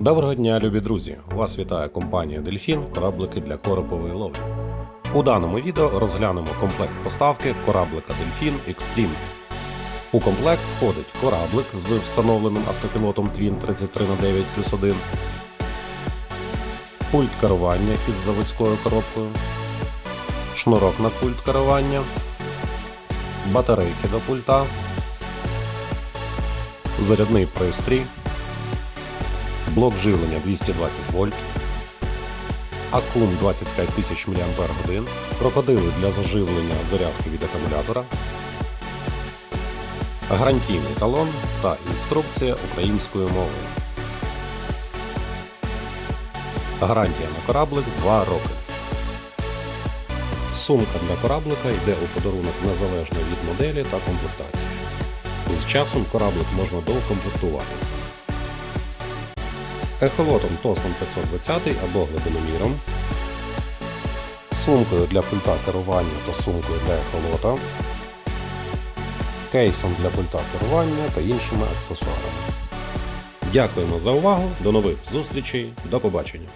Доброго дня, любі друзі! Вас вітає компанія Дельфін кораблики для коропової ловлі. У даному відео розглянемо комплект поставки кораблика Дельфін Extreme. У комплект входить кораблик з встановленим автопілотом Twin 33х9 плюс 1, пульт керування із заводською коробкою, шнурок на пульт керування, батарейки до пульта, зарядний пристрій, блок живлення 220 вольт, акум 25 тисяч мАч, крокодили для заживлення зарядки від акумулятора, гарантійний талон та інструкція українською мовою. Гарантія на кораблик 2 роки. Сумка для кораблика йде у подарунок незалежно від моделі та комплектації. З часом кораблик можна доукомплектувати. Ехолотом Тослом 520 або глибиноміром, сумкою для пульта керування та сумкою для ехолота, кейсом для пульта керування та іншими аксесуарами. Дякуємо за увагу, до нових зустрічей, до побачення!